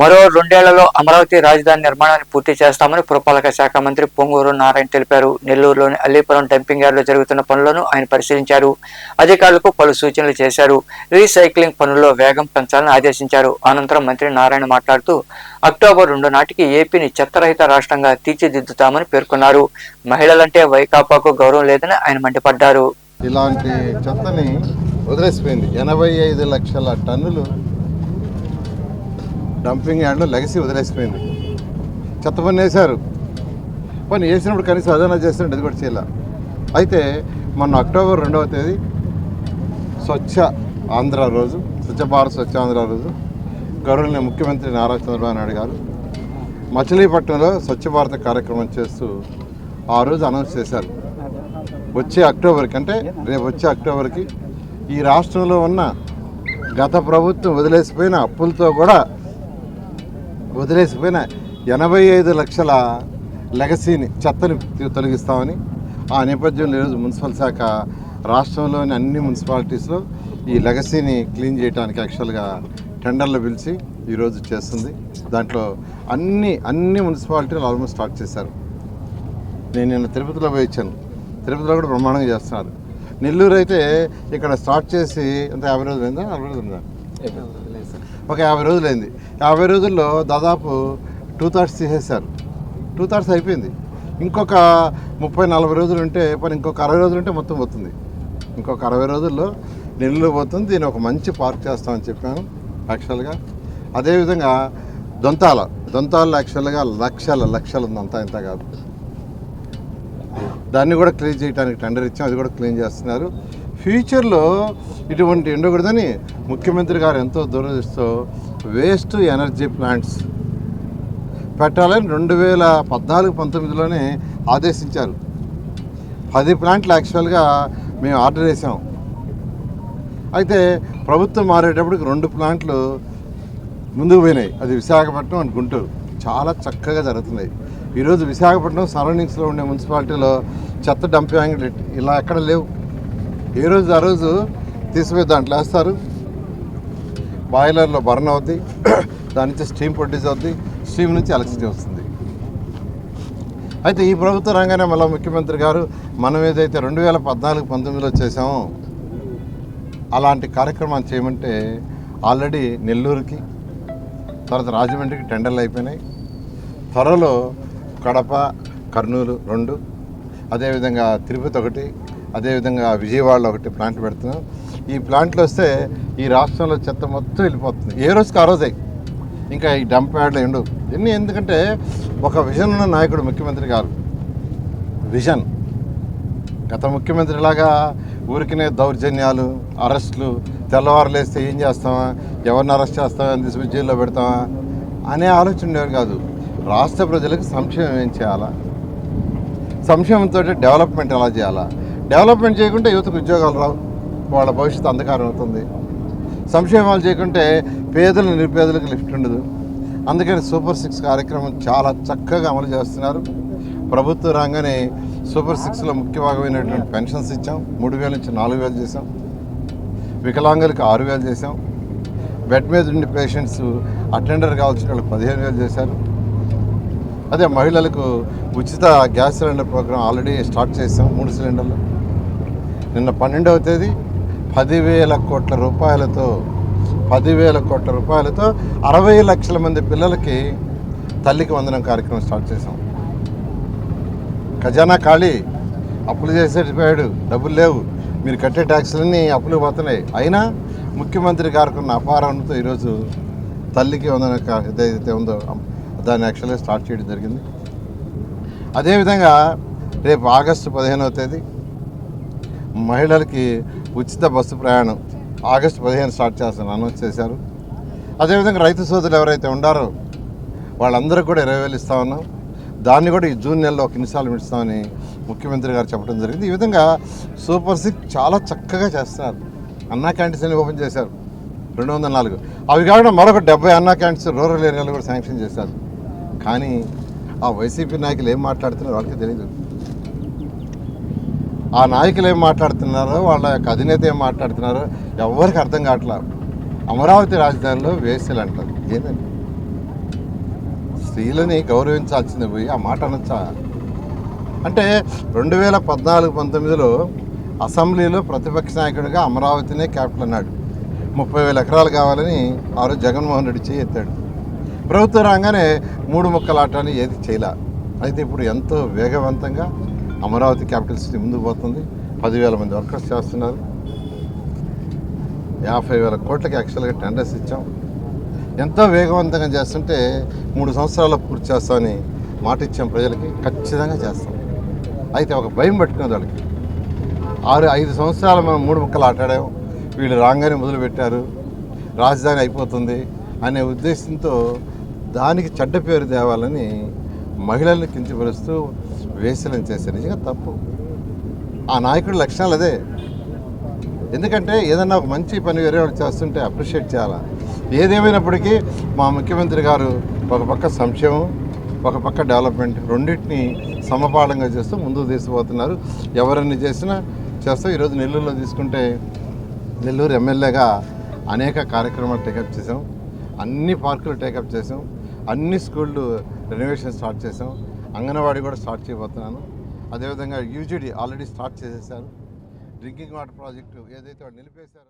మరో రెండేళ్ళలో అమరావతి రాజధాని నిర్మాణాన్ని పూర్తి చేస్తామని పురపాలక శాఖ మంత్రి పొంగూరు నారాయణ తెలిపారు. నెల్లూరులోని అల్లీపురం డంపింగ్ యార్డులో జరుగుతున్న పనులను ఆయన పరిశీలించారు. అధికారులకు పలు సూచనలు చేశారు. రీసైక్లింగ్ పనుల్లో వేగం పెంచాలని ఆదేశించారు. అనంతరం మంత్రి నారాయణ మాట్లాడుతూ అక్టోబర్ రెండు నాటికి ఏపీని చెత్తరహిత రాష్ట్రంగా తీర్చిదిద్దుతామని పేర్కొన్నారు. మహిళలంటే వైకాపాకు గౌరవం లేదని ఆయన మండిపడ్డారు. ఇలాంటి చెత్తని వదిలేసిపోయింది. ఎనభై ఐదు లక్షల టన్నులు డంపింగ్ యార్డ్లో లెగసి వదిలేసిపోయింది. చెత్త పని వేశారు పని వేసినప్పుడు కనీసం అదన చేస్తుంటే అది కూడా చేయాల. అయితే మొన్న అక్టోబర్ రెండవ తేదీ స్వచ్ఛ ఆంధ్ర రోజు స్వచ్ఛ భారత్ స్వచ్ఛ ఆంధ్ర రోజు గౌరవనీయ ముఖ్యమంత్రి నారా చంద్రబాబు నాయుడు గారు మచిలీపట్నంలో స్వచ్ఛ భారత్ కార్యక్రమం చేస్తూ ఆ రోజు అనౌన్స్ చేశారు. వచ్చే అక్టోబర్కి అంటే రేపు వచ్చే అక్టోబర్కి ఈ రాష్ట్రంలో ఉన్న గత ప్రభుత్వం వదిలేసిపోయిన అప్పులతో కూడా వదిలేసిపోయిన ఎనభై ఐదు లక్షల లెగసీని చెత్తని తొలగిస్తామని ఆ నేపథ్యంలో ఈరోజు మున్సిపల్ శాఖ రాష్ట్రంలోని అన్ని మున్సిపాలిటీస్లో ఈ లెగసీని క్లీన్ చేయడానికి యాక్చువల్గా టెండర్లు పిలిచి ఈరోజు చేస్తుంది. దాంట్లో అన్ని అన్ని మున్సిపాలిటీలు ఆల్మోస్ట్ స్టార్ట్ చేశారు. నేను నిన్న తిరుపతిలో పోయి ఇచ్చాను తిరుపతిలో కూడా బ్రహ్మాండంగా చేస్తున్నారు. నెల్లూరు అయితే ఇక్కడ స్టార్ట్ చేసి అంత యాభై రోజులు అయిందా? నలభై రోజులు ఉందా? ఒక యాభై రోజులైంది. యాభై రోజుల్లో దాదాపు టూ థర్డ్స్ తీసేశారు. టూ థర్డ్స్ అయిపోయింది. ఇంకొక ముప్పై నలభై రోజులు ఉంటే పని ఇంకొక అరవై రోజులు ఉంటే మొత్తం పోతుంది. ఇంకొక అరవై రోజుల్లో నెల్లు పోతుంది. దీన్ని ఒక మంచి పార్క్ చేస్తామని చెప్పాను యాక్చువల్గా అదేవిధంగా దొంతాల దొంతాలు యాక్చువల్గా లక్షల లక్షలు ఉంది. అంతా ఇంత కాదు. దాన్ని కూడా క్లీన్ చేయడానికి టెండర్ ఇచ్చాం. అది కూడా క్లీన్ చేస్తున్నారు. ఫ్యూచర్లో ఇటువంటి ఉండకూడదని ముఖ్యమంత్రి గారు ఎంతో దూరదృష్టితో వేస్ట్ ఎనర్జీ ప్లాంట్స్ పెట్టాలని రెండు వేల పద్నాలుగు పంతొమ్మిదిలోనే ఆదేశించారు. పది ప్లాంట్లు యాక్చువల్గా మేము ఆర్డర్ చేసాం. అయితే ప్రభుత్వం మారేటప్పటికి రెండు ప్లాంట్లు ముందుకు పోయినాయి. అది విశాఖపట్నం అండ్ గుంటూరు. చాలా చక్కగా జరుగుతున్నాయి. ఈరోజు విశాఖపట్నం సరౌండింగ్స్లో ఉండే మున్సిపాలిటీలో చెత్త డంపింగ్ ఇలా ఎక్కడ లేవు. ఏ రోజు ఆ రోజు తీసిపోయి దాంట్లో వేస్తారు. బాయిలర్లో బర్న్ అవుద్ది. దాని నుంచి స్టీమ్ ప్రొడ్యూస్ అవుద్ది. స్టీమ్ నుంచి ఎలక్ట్రిసిటీ వస్తుంది. అయితే ఈ ప్రభుత్వ రంగానే మళ్ళీ ముఖ్యమంత్రి గారు మనం ఏదైతే రెండు వేల పద్నాలుగు పంతొమ్మిదిలో చేసామో అలాంటి కార్యక్రమాలు చేయమంటే ఆల్రెడీ నెల్లూరుకి తర్వాత రాజమండ్రికి టెండర్లు అయిపోయినాయి. త్వరలో కడప కర్నూలు రెండు అదేవిధంగా తిరుపతి ఒకటి అదేవిధంగా విజయవాడలో ఒకటి ప్లాంట్ పెడుతున్నాం. ఈ ప్లాంట్లు వస్తే ఈ రాష్ట్రంలో చెత్త మొత్తం వెళ్ళిపోతుంది. ఏ రోజుకి ఆ రోజే. ఇంకా ఈ డంప్ యార్డ్లు ఎండు ఎన్ని? ఎందుకంటే ఒక విజన్ ఉన్న నాయకుడు ముఖ్యమంత్రి గారు. విజన్ గత ముఖ్యమంత్రి లాగా ఊరికినే దౌర్జన్యాలు అరెస్టులు తెల్లవారులేస్తే ఏం చేస్తామా ఎవరిని అరెస్ట్ చేస్తామా అని తీసుకుని జైల్లో పెడతామా అనే ఆలోచన ఉండేవారు కాదు. రాష్ట్ర ప్రజలకు సంక్షేమం ఏం చేయాలా? సంక్షేమంతో డెవలప్మెంట్ ఎలా చేయాలా? డెవలప్మెంట్ చేయకుంటే యువతకు ఉద్యోగాలు రావు. వాళ్ళ భవిష్యత్తు అంధకారం అవుతుంది. సంక్షేమాలు చేయకుంటే పేదలు నిరుపేదలకు లిఫ్ట్ ఉండదు. అందుకని సూపర్ సిక్స్ కార్యక్రమం చాలా చక్కగా అమలు చేస్తున్నారు. ప్రభుత్వ రంగానే సూపర్ సిక్స్లో ముఖ్య భాగమైనటువంటి పెన్షన్స్ ఇచ్చాం. మూడు వేల నుంచి నాలుగు వేలు చేసాం వికలాంగులకు ఆరు వేలు చేసాం బెడ్ మీద ఉండి పేషెంట్స్ అటెండర్ కావాల్సిన వాళ్ళకి పదిహేను వేలు చేశారు. అదే మహిళలకు ఉచిత gas cylinder programme already start చేసాం మూడు సిలిండర్లు. నిన్న పన్నెండవ తేదీ పదివేల కోట్ల రూపాయలతో పదివేల కోట్ల రూపాయలతో అరవై లక్షల మంది పిల్లలకి తల్లికి వందనం కార్యక్రమం స్టార్ట్ చేసాం ఖజానా ఖాళీ అప్పులు చేసేటిపోయాడు డబ్బులు లేవు. మీరు కట్టే ట్యాక్సులన్నీ అప్పులు పోతున్నాయి. అయినా ముఖ్యమంత్రి గారుకున్న అపారంతో ఈరోజు తల్లికి వందన ఏదైతే ఉందో దాన్ని యాక్చువల్గా స్టార్ట్ చేయడం జరిగింది. అదేవిధంగా రేపు ఆగస్టు పదిహేనవ తేదీ మహిళలకి ఉచిత బస్సు ప్రయాణం ఆగస్టు పదిహేను స్టార్ట్ చేస్తాను అనౌన్స్ చేశారు. అదేవిధంగా రైతు సోదరులు ఎవరైతే ఉండారో వాళ్ళందరూ కూడా ఇరవై వేలు ఇస్తా ఉన్నాం. దాన్ని కూడా ఈ జూన్ నెలలో ఒక ఇన్స్టాల్మెంట్ ఇస్తామని ముఖ్యమంత్రి గారు చెప్పడం జరిగింది. ఈ విధంగా సూపర్ సిక్స్ చాలా చక్కగా చేస్తున్నారు. అన్నా క్యాంటీన్స్ అని ఓపెన్ చేశారు. రెండు వందల నాలుగు. అవి కాకుండా మరొక డెబ్బై అన్నా క్యాంటీన్స్ రూరల్ ఏరియాలో కూడా శాంక్షన్ చేశారు. కానీ ఆ వైసీపీ నాయకులు ఏం మాట్లాడుతున్నారో వాళ్ళకి తెలియదు ఆ నాయకులు ఏం మాట్లాడుతున్నారో వాళ్ళ యొక్క అధినేత ఏం మాట్లాడుతున్నారో ఎవరికి అర్థం కావట్లేదు అమరావతి రాజధానిలో వేసలు అంటారు. ఏంటండి స్త్రీలని గౌరవించాల్సింది పోయి ఆ మాట అనొచ్చా? అంటే రెండు వేల పద్నాలుగు పంతొమ్మిదిలో అసెంబ్లీలో ప్రతిపక్ష నాయకుడిగా అమరావతినే క్యాపిటల్ అన్నాడు. ముప్పై వేల ఎకరాలు కావాలని ఆ రోజు జగన్మోహన్ రెడ్డి చేయి ఎత్తాడు. ప్రభుత్వం రాగానే మూడు ముక్కల ఆటని ఏది చేయలే? అయితే ఇప్పుడు ఎంతో వేగవంతంగా అమరావతి క్యాపిటల్ సిటీ ముందుకు పోతుంది. పదివేల మంది వర్కర్స్ చేస్తున్నారు. యాభై వేల కోట్లకి యాక్చువల్గా టెండర్స్ ఇచ్చాం. ఎంతో వేగవంతంగా చేస్తుంటే మూడు సంవత్సరాల్లో పూర్తి చేస్తామని మాట ఇచ్చాం ప్రజలకి. ఖచ్చితంగా చేస్తాం. అయితే ఒక భయం పట్టుకునే వాళ్ళకి. ఆరు ఐదు సంవత్సరాలు మనం మూడు ముక్కలు ఆటాడాం. వీళ్ళు రాగానే మొదలుపెట్టారు. రాజధాని అయిపోతుంది అనే ఉద్దేశంతో దానికి చెడ్డ పేరు తేవాలని మహిళల్ని కించపరుస్తూ వేసనం చేశారు నిజంగా తప్పు. ఆ నాయకుడి లక్షణాలు అదే. ఎందుకంటే ఏదన్నా ఒక మంచి పని వేరే వాళ్ళు చేస్తుంటే అప్రిషియేట్ చేయాలా? ఏదేమైనప్పటికీ మా ముఖ్యమంత్రి గారు ఒక పక్క సంక్షేమం ఒక పక్క డెవలప్మెంట్ రెండింటిని సమపాలంగా చేస్తూ ముందుకు తీసుకుపోతున్నారు. ఎవరన్నీ చేసినా చేస్తూ. ఈరోజు నెల్లూరులో తీసుకుంటే నెల్లూరు ఎమ్మెల్యేగా అనేక కార్యక్రమాలు టేకప్ చేసాం అన్ని పార్కులు టేకప్ చేసాం అన్ని స్కూళ్ళు రెనోవేషన్ స్టార్ట్ చేసాం అంగన్వాడీ కూడా స్టార్ట్ చేయబోతున్నాను. అదేవిధంగా యూజీడీ ఆల్రెడీ స్టార్ట్ చేసేసారు. డ్రింకింగ్ వాటర్ ప్రాజెక్టు ఏదైతే వాడు నిలిపేశారో